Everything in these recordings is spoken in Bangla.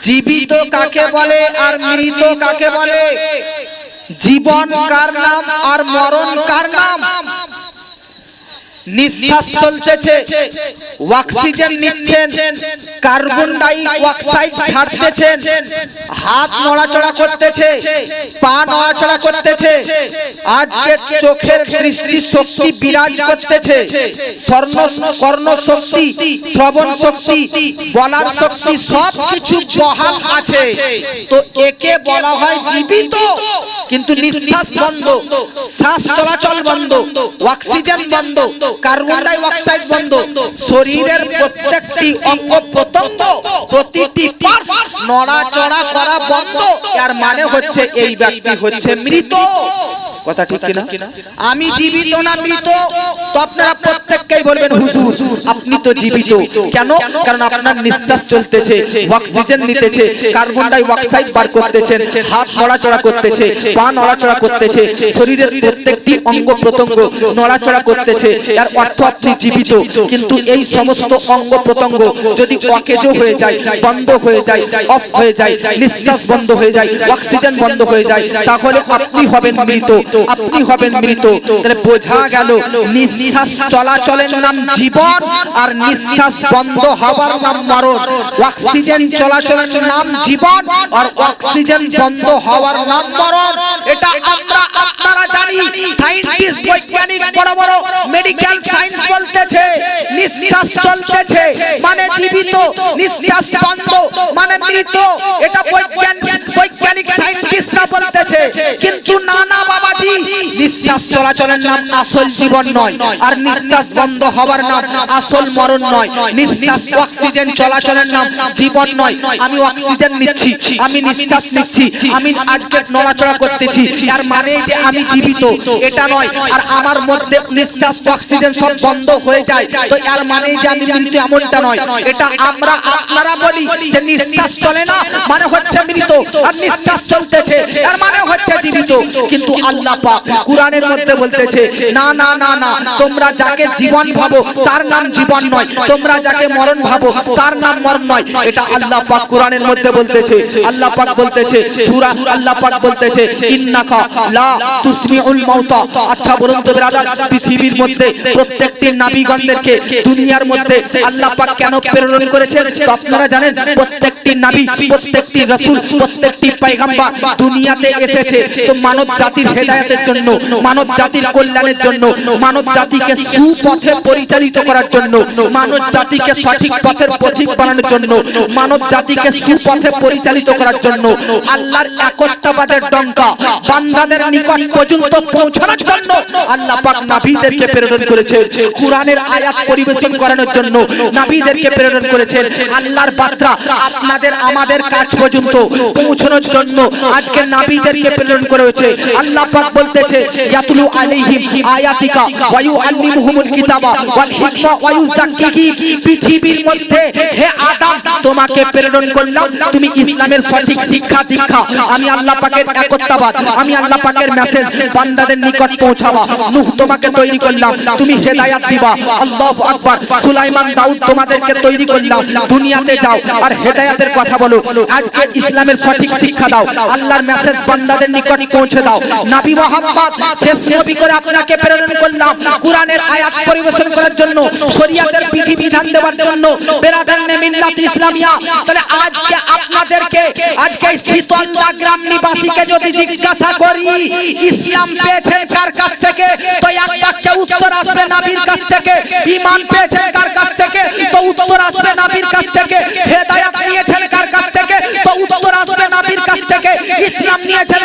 জীবিত কাকে বলে আর মৃত কাকে বলে? জীবন কার নাম আর মরণ কার নাম? নিঃশ্বাস চলতেছে। অক্সিজেন নিচ্ছেন। কার্বন ডাই অক্সাইড ছাড়তেছেন। হাত নড়াচড়া করতেছে। পা নড়াচড়া করতেছে। আজকে চোখের দৃষ্টি শক্তি বিরাজ করতেছে। স্বর্ণ কর্ণ শক্তি শ্রবণ শক্তি বলার শক্তি সব কিছু বহাল আছে। তো একে বলা হয় জীবিত। কিন্তু নিঃশ্বাস বন্ধ। শ্বাস চলাচল বন্ধ। অক্সিজেন বন্ধ। কার্বন ডাই অক্সাইড বন্ধ। শরীরের প্রত্যেকটি অঙ্গ প্রত্যঙ্গ প্রতিটি পার্টস নড়াচড়া করা বন্ধ। এর মানে হচ্ছে এই ব্যক্তি হচ্ছে মৃত। কথা ঠিক কিনা? আমি জীবিত না মৃত? তো আপনারা প্রত্যেককেই বলবেন হুজুর আপনি তো জীবিত। কেন? কারণ আপনার নিঃশ্বাস চলতেছে অক্সিজেন নিতেছে কার্বন ডাই অক্সাইড বার করতেছেন হাত নড়াচড়া করতেছে পা নড়াচড়া করতেছে শরীরের প্রত্যেকটি অঙ্গ প্রত্যঙ্গ নড়াচড়া করতেছে এর অর্থ আপনি জীবিত। কিন্তু এই সমস্ত অঙ্গ প্রত্যঙ্গ যদি অকেজো হয়ে যায় বন্ধ হয়ে যায় অফ হয়ে যায় নিঃশ্বাস বন্ধ হয়ে যায় অক্সিজেন বন্ধ হয়ে যায় তাহলে আপনি হবেন মৃত। আপনি হবেন মৃত। তাহলে বোঝা গেল, নিঃশ্বাস চলাচলের নাম জীবন আর নিঃশ্বাস বন্ধ হবার নাম মরণ। অক্সিজেন চলাচলের নাম জীবন আর অক্সিজেন বন্ধ হওয়ার নাম মরণ। এটা আমরা আপনারা জানি। সায়েন্টিস্ট, বৈজ্ঞানিক, বড় বড় মেডিকেল সায়েন্স বলতেছে, নিঃশ্বাস চলতেছে মানে জীবিত, নিঃশ্বাস বন্ধ মানে মৃত। এটা বৈজ্ঞানিক বৈজ্ঞানিক সায়েন্টিস্টরা বলতেছে। কিন্তু না না বাবাজি নিঃশ্বাস চলাচলের নাম আসল জীবন নয়। আর নিঃশ্বাস বন্ধ হওয়ার নাম আসল মরণ নয়। নিঃশ্বাস অক্সিজেন চলাচলের নাম জীবন নয়। আমি অক্সিজেন নিচ্ছি, আমি নিঃশ্বাস নিচ্ছি, আমি আজকে নড়াচড়া করতেছি। আর মানে যে আমি জীবিত, এটা নয়। আর আমার মধ্যে নিঃশ্বাস, অক্সিজেন সব বন্ধ হয়ে যায়। তো এর মানে যে আমি মৃত এমনটা নয়। এটা আমরা আপনারা বলি যে নিঃশ্বাস চলে না মানে হচ্ছে মৃত। আর নিঃশ্বাস চলতেছে, এর মানে হচ্ছে জীবিত। কিন্তু আল্লাহ পাক কোরআনের মধ্যে বলতেছে না না না না তোমরা যাকে জীবন ভাবো তার নাম জীবন নয়। তোমরা যাকে মরণ ভাবো তার নাম মরণ নয়। এটা আল্লাহ পাক কোরআনের মধ্যে বলতেছে আল্লাহ পাক বলতেছে সূরা আল্লাহ পাক বলতেছে ইন্নাকা লা তুসমিউল মাউতা। আচ্ছা বলুন তো ব্রাদার পৃথিবীর মধ্যে প্রত্যেকটি নবীগণদেরকে দুনিয়ার মধ্যে আল্লাহ পাক কেন প্রেরণ করেছেন? তো আপনারা জানেন প্রত্যেকটি নবী প্রত্যেকটি রাসূল প্রত্যেকটি পয়গম্বর দুনিয়াতে এসেছে তো মানব জাতির হেদায়েতের জন্য, মানব জাতির কল্যাণের জন্য, মানব জাতিকে সুপথে পরিচালিত করার জন্য, মানব জাতিকে সঠিক পথের পথিক বানানোর জন্য, মানব জাতিকে সুপথে পরিচালিত করার জন্য, আল্লাহর একত্ববাদের ডঙ্কা, বান্দাদের নিকট পর্যন্ত পৌঁছানোর জন্য আল্লাহ পাক নবীদেরকে প্রেরণ করেছেন, কোরআনের আয়াত পরিবেশন করানোর জন্য নবীদেরকে প্রেরণ করেছেন, আল্লাহর বার্তা আপনাদের, আমাদের কাজ পর্যন্ত পৌঁছানোর জন্য আজকে নবীদেরকে প্রেরণ করেছে আল্লাহ পাক বলতেছে আলাইহিম আয়াতিকা ওয়া ইউআল্লিমুহুমুল কিতাবা ওয়াল হিকমা ওয়া পৃথিবীর মধ্যে, হে আদম, তোমাকে প্রেরণ করলাম, তুমি ইসলামের সঠিক শিক্ষা দীক্ষা। আমি আল্লাহ পাকের একত্ববাদ, আমি আল্লাহ পাকের মেসেজ বান্দাদের নিকট পৌঁছাবা। নূহ, তোমাকে তৈরি করলাম, তুমি হেদায়াত দিবা। আল্লাহু আকবার, সুলাইমান দাউদ, তোমাদেরকে তৈরি করলাম। দুনিয়াতে যাও আর হেদায়াতের কথা বলো। আজকে ইসলামের সঠিক শিক্ষা দাও। আল্লাহর মেসেজ বান্দাদের নিকট পৌঁছে দাও। নবী মুহাম্মদ, শেষ নবী করে আপনাকে প্রেরণ করলাম। কোরআনের আয়াত পরিবেশন করার জন্য, শরীয়তের বিধি বিধান দেওয়ার জন্য, বেরাদার নে মিল্লাত ইসলামিয়া। তাহলে আজকে আপনাদেরকে, আজকে শীতলদা গ্রাম নিবাসীকে যদি জিজ্ঞাসা করি, ইসলাম পেয়েছেন কার কাছ থেকে? তো এক বাক্যে উত্তর আসবে নবীর কাছ থেকে। ঈমান পেয়েছেন কার কাছ থেকে? তো উত্তর আসবে নবীর কাছ থেকে। হেদায়েত নিয়েছেন কার কাছ থেকে? তো উত্তর আসবে নবীর কাছ থেকে। ইসলাম নিয়েছেন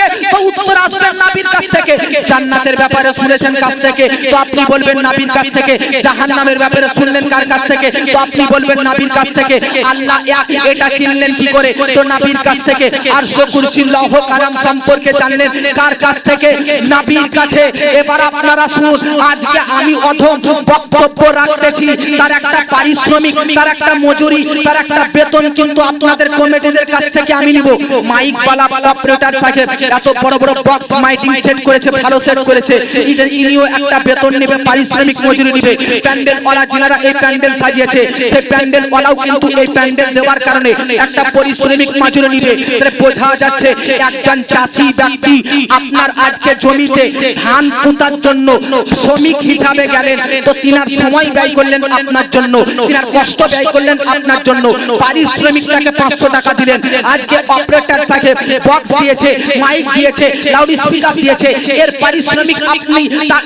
থেকে তো উত্তর আসবেন নাবির কাছ থেকে জান্নাতের ব্যাপারে শুনেছেন কাছ থেকে, তো আপনি বলবেন নবীর কাছ থেকে, জাহান্নামের ব্যাপারে শুনলেন কার কাছ থেকে? তো আপনি বলবেন নবীর কাছ থেকে, আল্লাহ এক, এটা চিনলেন কি করে? তো নবীর কাছ থেকে আর শকুরসি লৌহ কালাম সম্পর্কে জানলেন কার কাছ থেকে? নবীর কাছে। এবার আপনারা শুনুন, আজকে আমি অধম বক্তব্য রাখতেছি, তার একটা পারিশ্রমিক, তার একটা মজুরি, তার একটা বেতন কিন্তু আপনাদের কমিটিদের কাছ থেকে আমি নিব। মাইক বালা অপারেটর সাহেব, এত বড় বড় বক্স মাইটিং সেট করেছে, ভালো সেট করেছে। ইনিও একটা বেতন নেবে, পারিশ্রমিক মজুরি নেবে। প্যান্ডেল ওয়ালা যিনারা এই প্যান্ডেল সাজিয়েছে, সেই প্যান্ডেল ওয়ালাও কিন্তু এই প্যান্ডেল দেওয়ার কারণে একটা পরিশ্রমিক মজুরি নেবে। তাহলে বোঝা যাচ্ছে একজন চাষি ব্যক্তি আপনার আজকে জমিতে ধান পোতার জন্য শ্রমিক হিসাবে গেলেন, তো তিনার সময় ব্যয় করলেন আপনার জন্য, তিনার কষ্ট ব্যয় করলেন আপনার জন্য পারিশ্রমিক তাকে পাঁচশো টাকা দিলেন। আজকে অপারেটর সাহেব বক্স দিয়েছে মাইক দিয়েছে লাউড স্পিকার দিয়েছে এর পারিশ্রমিক আপনি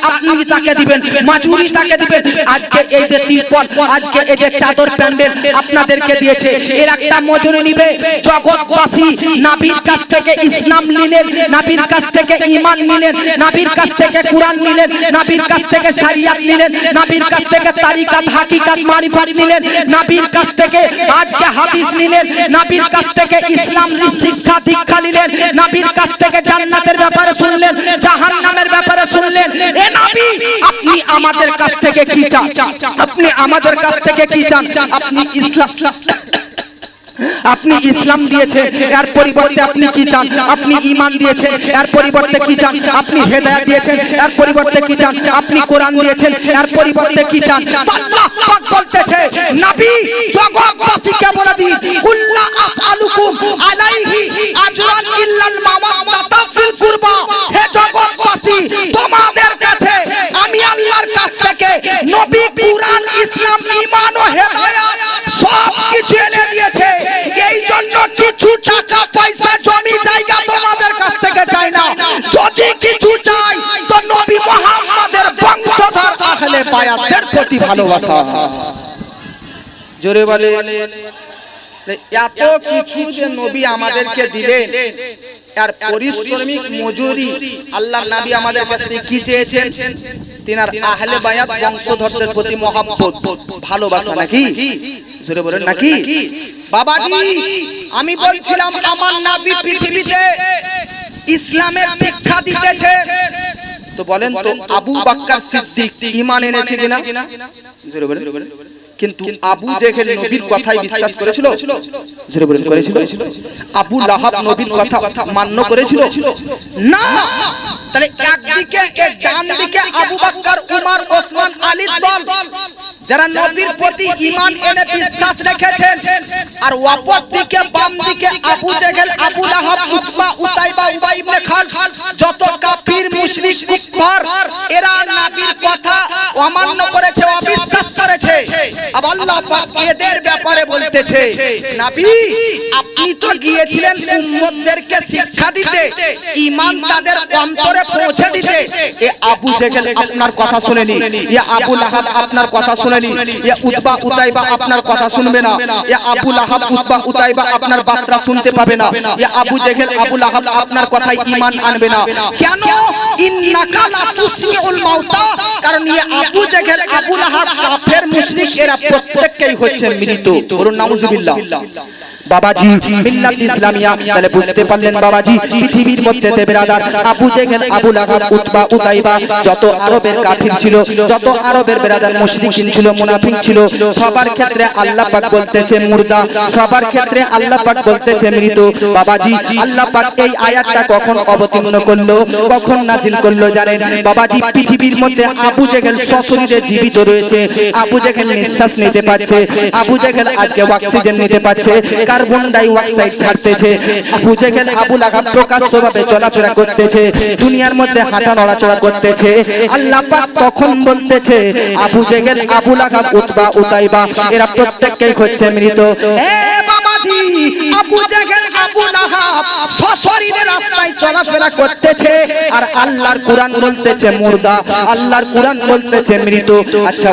আপনি তাকে দিবেন মজুরি তাকে দিবেন। আজকে এই যে তিরপল আজকে এই যে চাদর প্যান্ডেল আপনাদেরকে দিয়েছে। এর একটা মজুরি নিবে জগৎবাসী নাবির কাছ থেকে ইসলাম নিলেন নাবির কাছ থেকে ঈমান নিলেন নাবির কাছ থেকে কোরআন নিলেন নাবির কাছ থেকে শরিয়াত নিলেন নাবির কাছ থেকে তারিকাত হাকিকাত মারিফাত নিলেন নাবির কাছ থেকে আজকে হাদিস নিলেন নাবির কাছ থেকে ইসলাম শিক্ষা দীক্ষা নিলেন নাবির কাছ থেকে জান্নাতের ব্যাপারে শুনলেন জাহান্নামের ব্যাপারে শুনলেন এ নবী আপনি আমাদের কাছ থেকে কি চান? আপনি আমাদের কাছ থেকে কি চান? আপনি ইসলাম আপনি ইসলাম দিয়েছেন এর পরিবর্তে আপনি কি চান? আপনি ঈমান দিয়েছেন এর পরিবর্তে কি চান? আপনি হেদায়েত দিয়েছেন এর পরিবর্তে কি চান? আপনি কোরআন দিয়েছেন এর পরিবর্তে কি চান? আল্লাহ পাক বলতেছে নবী জগৎবাসীকে বলে দিন কুল্লা আসআলুকুম আলাইহি আজরান ইল্লাল মাওয়াদাতা ফিল কুরবা। হে তোমাদের কাছে আমি আল্লাহর কাছ থেকে নবী কুরআন, ইসলাম, ঈমান ও হেদায়েত সব কিছু এনে দিয়েছে। এই জন্য কিছু টাকা, পয়সা, জমি, জায়গা তোমাদের কাছ থেকে চাই না। যদি কিছু চাই, তো নবী মুহাম্মাদের বংশধর আহলে বায়াতের প্রতি ভালোবাসা। জোরে বলে। এত কিছু যে নবী আমাদেরকে দিলেন আর পরিশ্রমিক মজুরি আল্লাহ নবী আমাদের কাছ থেকে কি চেয়েছেন? তিনার আহলে বায়াত বংশধরদের প্রতি মহাব্বত, ভালোবাসা নাকি? জোরে বলেন নাকি? বাবাজি, আমি বলছিলাম, আমার নবী পৃথিবীতে ইসলামের শিক্ষা দিতেছে। তো বলেন তো, আবু বাক্কার সিদ্দিক ঈমান এনেছে কিনা? জোরে বলেন। কিন্তু আবু জেহেল নবীর কথাই বিশ্বাস করেছিল? জোরে বলেন করেছিল? আবু লাহাব নবীর কথা মান্য করেছিল? না! তাহলে একদিকে এ ডান দিকে আবু ওসমান দল, যারা নবীর প্রতি এনে বিশ্বাস রেখেছেন, আর অপর দিকে বাম দিকে Abu Abu Lahab, Utba, Utaiba, Ubai ibn Khalaf যত কাফির, মুশরিক এরা নবীর কথা অমান্য করেছে, অবিশ্বাস করেছে। আল্লাহ পাক এদের ব্যাপারে বলতেছে, নবী, আপনি তো গিয়েছিলেন উম্মতদেরকে শিক্ষা দিতে, ঈমান তাদের পৌঁছে দিতে। এ আবু জেহেল আপনার কথা শুনেনি। এ আবু লাহাব আপনার কথা শুনেনি। এ উতবা উতাইবা আপনার কথা শুনবে না। এ আবু লাহাব, উতবা উতাইবা আপনার বার্তা শুনতে পাবে না। এ আবু জেহেল, আবু লাহাব আপনার কথায় ঈমান আনবে না। কেন? ইন্নাকা লা তুসমিউল মাউতা। কারণ এ আবু জেহেল, আবু লাহাব কাফের, মুশরিক, এরা প্রত্যেককেই হচ্ছে মৃত। বলুন, নাউজুবিল্লাহ। বাবাজি, মিল্লাত ইসলামিয়া। তাহলে বুঝতে পারলেন বাবাজি, পৃথিবীর মধ্যে তে বেরাদার Abu Jahl, Abu Lahab, Utba, Utaiba, যত আরবের কাফির ছিল, যত আরবের বেরাদার মুশরিকিন ছিল, মুনাফিক ছিল, সবার ক্ষেত্রে আল্লাহ পাক বলতেছে মুর্দা, সবার ক্ষেত্রে আল্লাহ পাক বলতেছে মৃত। বাবাজি, আল্লাহ পাক এই আয়াতটা কখন অবতীর্ণ করল, কখন নাজিল করল জানেন? বাবাজি, পৃথিবীর মধ্যে আবু জেহেল সশরীরে জীবিত রয়েছে, আবু জেহেল নিঃশ্বাস নিতে পারছে, আবু জেহেল আজকে অক্সিজেন নিতে পারছে কার্বন ডাই অক্সাইড ছাড়তেছে। বুঝে গেলে আবু লাহাব প্রকাশ্যভাবে চলাফেরা করতেছে, দুনিয়ার মধ্যে হাঁটা নড়াচড়া করতেছে, আল্লাহ পাক তখন বলতেছে আবু জেগেল আবু আহাব উতবা, উতাইবা, এরা প্রত্যেককেই হচ্ছে মৃত। এ আচ্ছা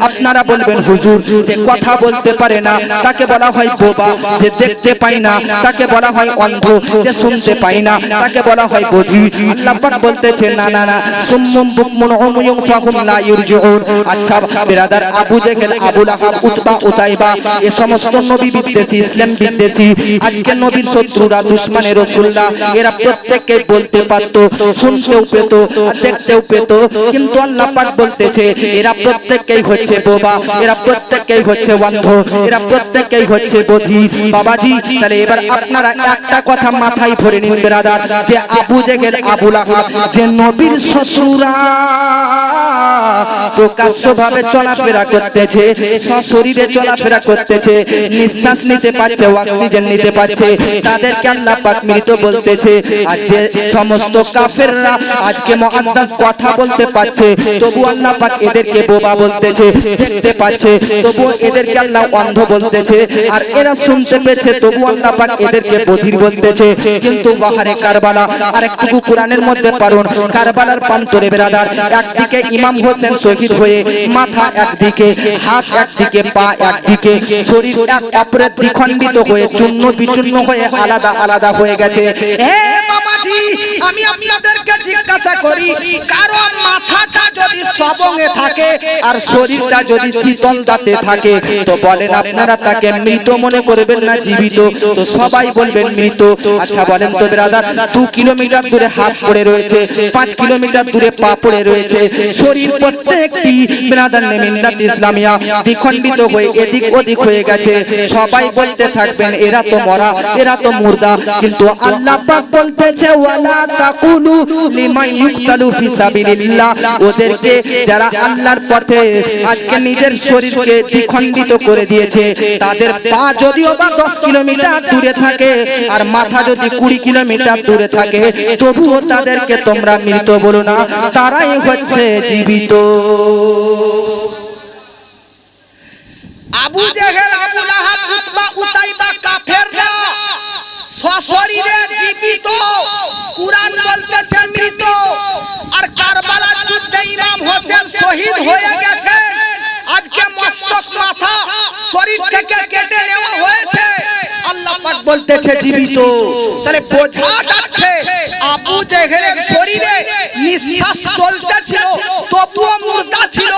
আপনারা বলবেন, হুজুর, যে কথা বলতে পারে না, তাকে বলা হয় বোবা। যে দেখতে পাই না, তাকে বলা হয় অন্ধ। যে শুনতে পাই না, তাকে বলা হয় বধির। আল্লাহ বলতেছে, না না না, সুম্মুম বুকমুন, উময়ুম আচ্ছা বিরাদার আবু জেহেল আবু আহাব উতবা উতাইবা এ সমস্ত নবী বিদ্বেষী ইসলাম বিদ্বেষী আজকে নবীর শত্রুরা দুশ্মনের রসুল্লাহ এরা প্রত্যেককে বলতে পারত শুনতেও পেত আর দেখতেও পেত কিন্তু আল্লাহ পাক বলতেছে এরা প্রত্যেককেই হচ্ছে বোবা এরা প্রত্যেককেই হচ্ছে অন্ধ এরা প্রত্যেককেই হচ্ছে বধির বাবাজি তাহলে এবার আপনারা একটা কথা মাথায় ভরে নিন বেরাদার যে আবু জেগেল আবুল আহাব যে নবীর শত্রুরা। প্রকাশ্যভাবে চলাফেরা করতেছে শরীরে চলাফেরা করতেছে, নিঃশ্বাস নিতে পারছে, অক্সিজেন নিতে পারছে, তাদেরকে আল্লাহ পাক মৃত বলতেছে। আর যে সমস্ত কাফেররা আজকে মুআজ্জাজ কথা বলতে পারছে, তবু আল্লাহ পাক এদেরকে বোবা বলতেছে, দেখতে পাচ্ছে, তবু এদেরকে আল্লাহ অন্ধ বলতেছে, আর এরা শুনতে পেয়েছে, তবু আল্লাহ পাক এদেরকে বধির বলতেছে। কিন্তু বাহারে কারবালা আর একটুকু কোরআনের মধ্যে পারুন কারবালার প্রান্তরে বেরাদার, একদিকে ইমাম হোসেন শহীদ হয়ে মাথা একদিকে, হাত একদিকে, পা একদিকে শরীর এক অপরের দ্বিখণ্ডিত হয়ে চূর্ণ বিচূর্ণ হয়ে আলাদা আলাদা হয়ে গেছে। হে বাবাজি আমি আপনাদেরকে জিজ্ঞাসা করি কারও মাথাটা যদি সবঙ্গে থাকে আর শরীরটা যদি শীতল দাঁতে থাকে, তো বলেন আপনারা তাকে মৃত মনে করবেন না জীবিত? তো সবাই বলবেন মৃত। আচ্ছা বলেন তো ব্রাদার, দু কিলোমিটার দূরে হাত পড়ে রয়েছে, পাঁচ কিলোমিটার দূরে পা পড়ে রয়েছে। শরীর প্রত্যেকটি ব্রাদার নেমিন্দাত ইসলামিয়া দ্বিখণ্ডিত হয়ে এদিক ওদিক হয়ে গেছে। সবাই বলতে থাকবেন, এরা তো মরা, এরা তো মুর্দা। কিন্তু আল্লাহ পাক বলতেছে ওয়ালা তাকুলু লিমান ইউকতালু ফি সাবিলিল্লাহ। ওদেরকে যারা আল্লাহর পথে আজকে নিজের শরীরকে দ্বিখণ্ডিত করে দিয়েছে, তাদের পা যদিও বা 10 কিলোমিটার দূরে থাকে আর মাথা যদি 20 কিলোমিটার দূরে থাকে, তবুও তাদেরকে তোমরা মৃত বলো না, তারাই হচ্ছে জীবিত। আবু জেহেল, আবু লাহাব পাক জীবিত। তাহলে বোঝা যাচ্ছে আবু জেহেলের শরীরে নিঃশ্বাস চলতেছিল তবুও মুর্দা ছিল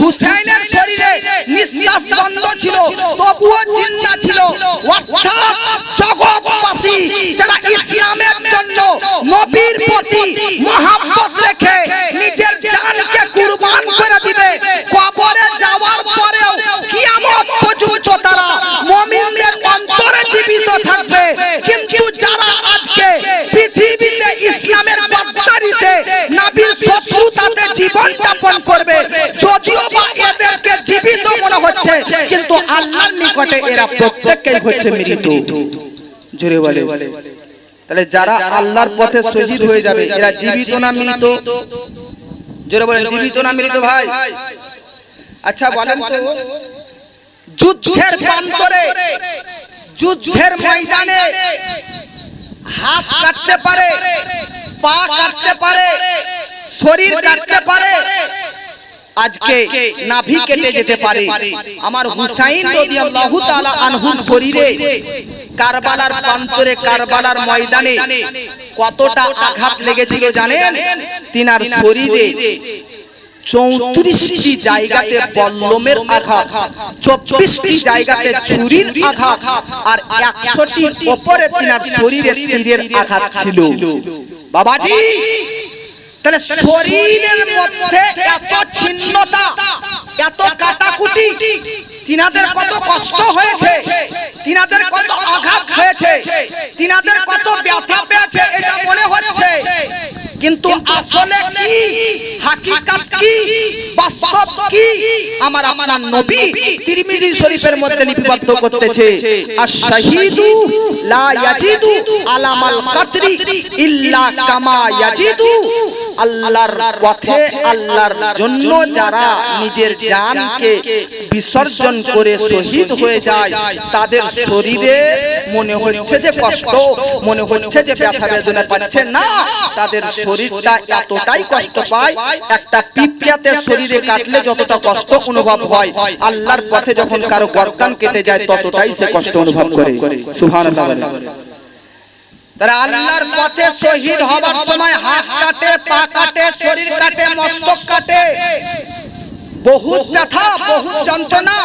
হুসাইনের শরীরে নিঃশ্বাস বন্ধ ছিল তবুও জিন্দা ছিল। অর্থাৎ জগৎবাসী যারা ইসলামের জন্য নবীর প্রতি মহাব্বত রেখে নিজের জানকে হচ্ছে কিন্তু আল্লাহর নিকটে এরা প্রত্যেককেই হচ্ছে মৃত জোরে বলে। তাহলে যারা আল্লাহর পথে শহীদ হয়ে যাবে, এরা জীবিত না মৃত জোরে বলেন জীবিত না মৃত ভাই? আচ্ছা বলেন তো। যুদ্ধের প্রান্তরে, যুদ্ধের ময়দানে হাত কাটতে পারে, পা কাটতে পারে, শরীর কাটতে পারে আজকে নাভি কেটে যেতে পারে। আমার হুসাইন রাদিয়াল্লাহু তাআলা আনহুর শরীরে কারবালার প্রান্তরে কারবালার ময়দানে কতটা আঘাত লেগেছিল জানেন? তিনার শরীরে চৌত্রিশটি জায়গাতে বল্লমের আঘাত চব্বিশটি জায়গাতে ছুরির আঘাত আর একশোটির ওপরে তিনার শরীরে তীরের আঘাত ছিল। বাবাজি! তাহলে শরীরের মধ্যে এত ছিন্নতা এত কাটাকুটি তিনাদের কত কষ্ট হয়েছে তিনাদের কত আঘাত হয়েছে তিনাদের কত ব্যথা পেয়েছে এটা মনে হচ্ছে। কিন্তু আসলে কি? হাকিকাত কি? বাস্তব কি? আমার আমার নবী তিরমিজি শরীফের মধ্যে লিপিবদ্ধ করতেছে আর শাহিদু লা ইয়াজিদু আলামাল কাতরি ইল্লা কামা ইয়াজিদু। আল্লাহর পথে আল্লাহর জন্য যারা নিজের জানকে বিসর্জন করে শহীদ হয়ে যায়। তাদের শরীরে মনে হচ্ছে যে কষ্ট মনে হচ্ছে যে ব্যথা বেদনা পাচ্ছে না। তাদের শরীরটা এতটাই কষ্ট পায় একটা পিঁপড়াতে শরীরে কাটলে যতটা কষ্ট অনুভব হয় আল্লাহর পথে যখন কারও গর্দান কেটে যায় ততটাই সে কষ্ট অনুভব করে। সুবহানাল্লাহ তারা আল্লাহর পথে শহীদ হবার সময় হাত কাটে পা কাটে শরীর কাটে মস্তক কাটে। বহুত ব্যথা বহুত যন্ত্রণা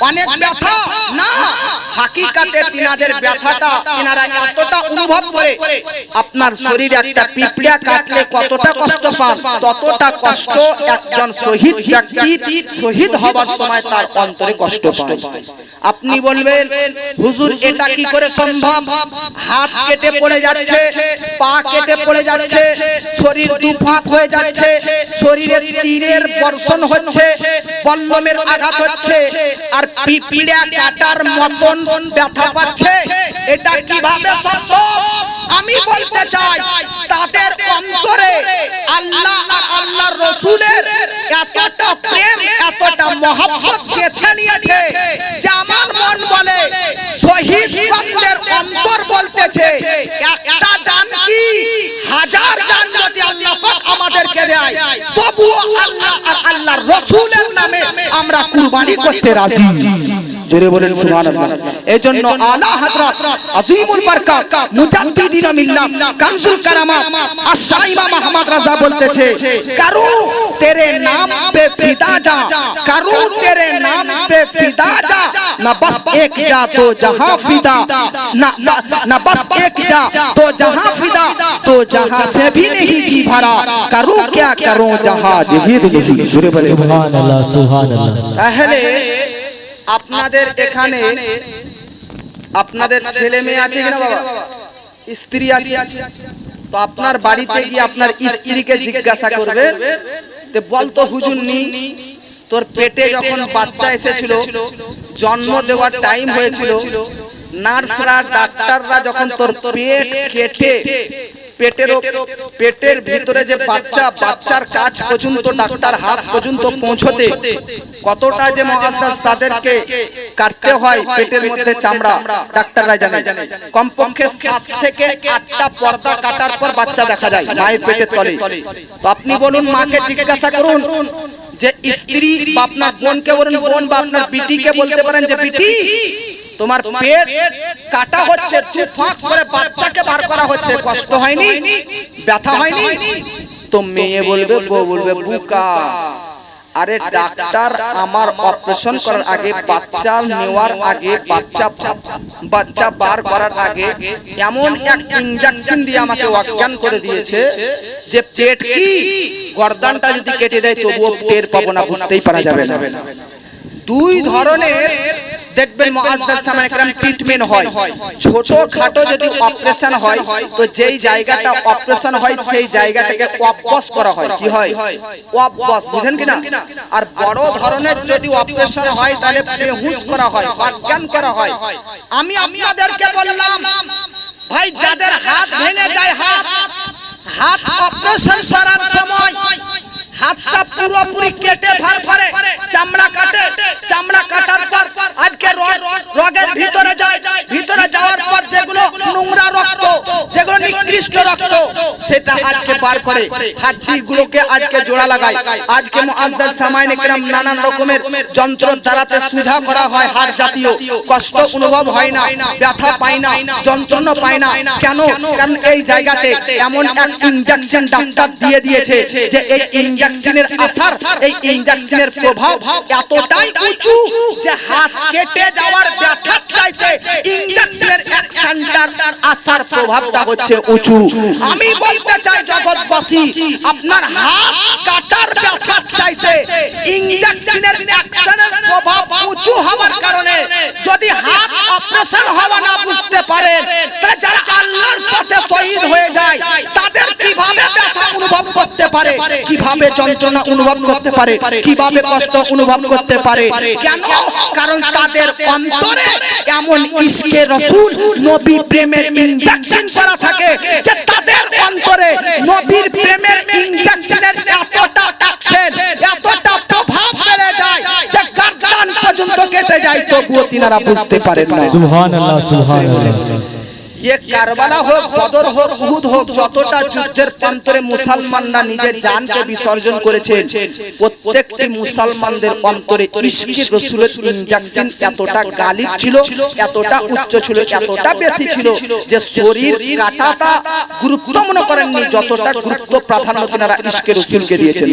অনেক ব্যথা। না হাকিকাতে তিনাদের ব্যথাটা তিনারা এতটা অনুভব করে আপনার শরীরে একটা পিঁপড়া কাটলে কতটা কষ্ট পান ততটা কষ্ট একজন শহীদ ব্যক্তির শহীদ হবার সময় তার অন্তরে কষ্ট পায়। আপনি বলবেন হুজুর এটা কি করে সম্ভব? হাত কেটে পড়ে যাচ্ছে পা কেটে পড়ে যাচ্ছে শরীর দুফাক হয়ে যাচ্ছে শরীরে তীরের বর্ষণ হচ্ছে বল্লমের আঘাত হচ্ছে, আর পিপিড়া কাটার মতন ব্যথা পাচ্ছে। এটা কীভাবে সম্ভব? আমি বলতে চাই, তাদের অন্তরে আল্লাহ আর আল্লাহর রসুলের এতটা প্রেম, এতটা মহব্বত গেঁথে নিয়েছে যে আমার মন বলে, শহীদ বন্দের অন্তর বলতেছে, একটা জান কি? হাজার জান যদি আল্লাহ আমাদেরকে দেয়। তবুও আল্লাহ আর আল্লাহর রসুলের নামে আমরা কুরবানি করতে রাজি। জোরে বলেন সুবহানাল্লাহ এই জন্য আলা হযরত আজিমুল বারকাত মুজাদ্দিদিন মিল্লাত কানজুল কারামাত আশা ইমাম আহমদ রাজা বলতেছে কারু তেরে নাম पे फिदा जा करूं तेरे नाम पे फिदा जा न बस एक जा तो जहां फिदा न न बस एक जा तो जहां फिदा तो जहां से भी नहीं जी भरा करूं क्या करूं जहां জিহিদ নবী জোরে বলেন সুবহান আল্লাহ সুবহান আল্লাহ তাহলে আপনাদের এখানে আপনাদের ছেলে মেয়ে আছে কিনা বাবা? স্ত্রী আছে। তো আপনার বাড়িতে গিয়ে আপনার স্ত্রীকে জিজ্ঞাসা করবে। তে বলতো হুজুর নি তোর পেটে যখন বাচ্চা এসেছিল জন্ম দেওয়ার টাইম হয়েছিল নার্সরা, ডাক্তাররা যখন তোর পেট কেটে, পেটের পেটের ভিতরে যে বাচ্চা, বাচ্চার কাজ পর্যন্ত, ডাক্তার হাত পর্যন্ত পৌঁছতে, কতটা যে মহাশ্বাস তাদেরকে কাটতে হয় পেটের মধ্যে চামড়া, ডাক্তাররা জানে। কমপক্ষে সাত থেকে আটটা পর্দা কাটার পর বাচ্চা দেখা যায় মায়ের পেটের তলে। তো আপনি বলুন, মাকে জিজ্ঞাসা করুন যে স্ত্রী বা আপনার বোনকে বলুন, বোন বা আপনার বিটিকে বলতে পারেন যে, বিটি তোমার পেট কাটা হচ্ছে দু ফাঁক করে বাচ্চাকে বার করা হচ্ছে কষ্ট হয়নি ব্যথা হয়নি তো মেয়ে বলবে বউ বলবে বুকা। আরে ডাক্তার আমার অপারেশন করার আগে বাচ্চা নেওয়ার আগে বাচ্চা বাচ্চা বার করার আগে এমন এক ইনজেকশন দিয়ে আমাকে অজ্ঞান করে দিয়েছে যে পেট কি? গর্দানটা যদি কেটে দেয় তবুও টের পাবো না বুঝতেই পারা যাবে না। দুই ধরনের দেখবেন মুআজ্জাজ সামানে کرام ট্রিটমেন্ট হয় ছোট খাটো যদি অপারেশন হয় তো যেই জায়গাটা অপারেশন হয় সেই জায়গাটাকে অপবস করা হয় কি হয় অপবস বুঝেন কি না আর বড় ধরনের যদি অপারেশন হয় তাহলে বেহুশ করা হয় অজ্ঞান করা হয় আমি আপনাদেরকে বললাম ভাই যাদের হাত ভেঙে যায় হাত হাত অপারেশন করার সময় হাতটা পুরোপুরি কেটে ফার করে। চামড়া কাটে। চামড়া কাটার পর আজকে রগ- রগের ভিতরে যায়। ভিতরে যাওয়ার পর যেগুলো নোংরা রক্ত, যেগুলো নিকৃষ্ট রক্ত, সেটা আজকে বার করে হাড্ডি গুলোকে আজকে জোড়া লাগায়। আজকে মুআজ্জাজ সামাইন একরাম নানান রকমের যন্ত্র দ্বারাতে সুঝা করা হয় হাড় জাতীয়। কষ্ট অনুভব হয় না, ব্যথা পায় না, যন্ত্রণা পায় না। কেন? কারণ এই জায়গাতে এমন এক ইনজেকশন ডাক্তার দিয়ে দিয়েছে যে এই ইনজেকশনের আসার, এই ইনজেকশনের প্রভাব এতটাই উঁচু যে হাত কেটে যাওয়ার ইনজেকশনের আসার প্রভাবটা হচ্ছে উঁচু। আমি বলতে চাই জগৎবাসী, আপনার হাত কাটার ব্যথার চাইতে ইনজেকশনের অ্যাকশনের প্রভাব উঁচু হওয়ার কারণে যদি হাত অপারেশন হওয়া না বুঝতে পারেন, তাহলে যারা আল্লাহর পথে শহীদ হয়ে যায়, তাদের কীভাবে ব্যথা অনুভব করতে পারে, কীভাবে যন্ত্রণা অনুভব করতে পারে, কীভাবে কষ্ট অনুভব করতে পারে, কেন? কারণ তাদের অন্তরে এমন ইশকে রসুল নবী প্রেমের ইনজেকশন করা থাকে যে তাদের অন্তরে নবীর প্রেমের ইনজেকশনের এতটা অ্যাকশন এতটা প্রভাব বেড়ে যায় যে গর্দান পর্যন্ত কেটে যায়। তবুও তিনারা বুঝতে পারেন না সুবহান আল্লাহ যতটা যুদ্ধের মুসলমানরা নিজের জানকে বিসর্জন করেছেন, প্রত্যেকটি মুসলমানদের ইনজেকশন এতটা ছিল, এতটা উচ্চ ছিল, এতটা বেশি ছিল যে শরীর গুরুত্ব মনে করেননি, যতটা গুরুত্ব প্রাধান্য তিনারা ইশকে রসুলকে দিয়েছেন।